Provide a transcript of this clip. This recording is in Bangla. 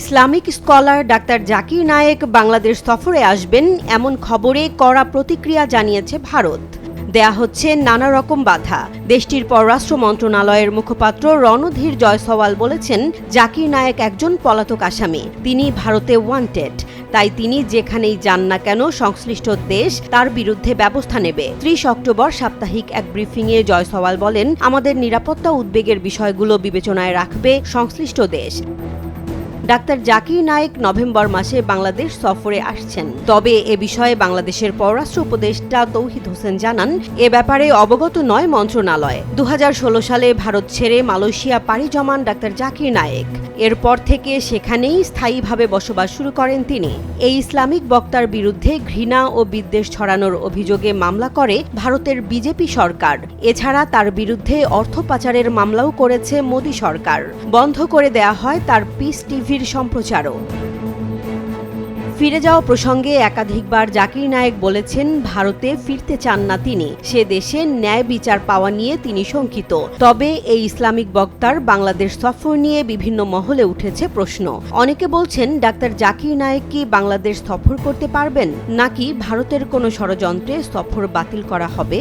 Islamic scholar doctor Zakir Naik Bangladesh সফরে আসবেন এমন খবরে কড়া প্রতিক্রিয়া জানিয়েছে ভারত। দেয়া হচ্ছে নানা রকম বাধা। দেশটির পররাষ্ট্র মন্ত্রণালয়ের মুখপাত্র রণধীর জয়সওয়াল বলেছেন, জাকির নায়েক একজন পলাতক আসামি। তিনি ভারতে ওয়ান্টেড তাই তিনি যেখানেই যান না কেন সংশ্লিষ্ট দেশ তার বিরুদ্ধে ব্যবস্থা নেবে। ত্রিশ অক্টোবর সাপ্তাহিক এক ব্রিফিংয়ে জয়সওয়াল বলেন, আমাদের নিরাপত্তা উদ্বেগের বিষয়গুলো বিবেচনায় রাখবে সংশ্লিষ্ট দেশ। ডাক্তার জাকির নায়েক নভেম্বর মাসে বাংলাদেশ সফরে আসছেন। তবে এ বিষয়ে বাংলাদেশের পররাষ্ট্র উপদেষ্টা তৌহিদ হোসেন জানান, এ ব্যাপারে অবগত নয় মন্ত্রণালয়। দু হাজার ষোলো সালে ভারত ছেড়ে মালয়েশিয়া পাড়ি জমান ডাক্তার জাকির নায়েক। এরপর থেকে সেখানেই স্থায়ীভাবে বসবাস শুরু করেন তিনি। এই ইসলামিক বক্তার বিরুদ্ধে ঘৃণা ও বিদ্বেষ ছড়ানোর অভিযোগে মামলা করে ভারতের বিজেপি সরকার। এছাড়া তার বিরুদ্ধে অর্থ পাচারের মামলাও করেছে মোদী সরকার। বন্ধ করে দেয়া হয় তার পিস টিভির সম্প্রচারও। ফিরে যাওয়া প্রসঙ্গে একাধিকবার জাকির নায়েক বলেছেন, ভারতে ফিরতে চান না তিনি। সে দেশে ন্যায় বিচার পাওয়া নিয়ে তিনি শঙ্কিত। তবে এই ইসলামিক বক্তার বাংলাদেশ সফর নিয়ে বিভিন্ন মহলে উঠেছে প্রশ্ন। অনেকে বলছেন, ডাক্তার জাকির নায়েক কি বাংলাদেশ সফর করতে পারবেন? নাকি ভারতের কোনো ষড়যন্ত্রে সফর বাতিল করা হবে?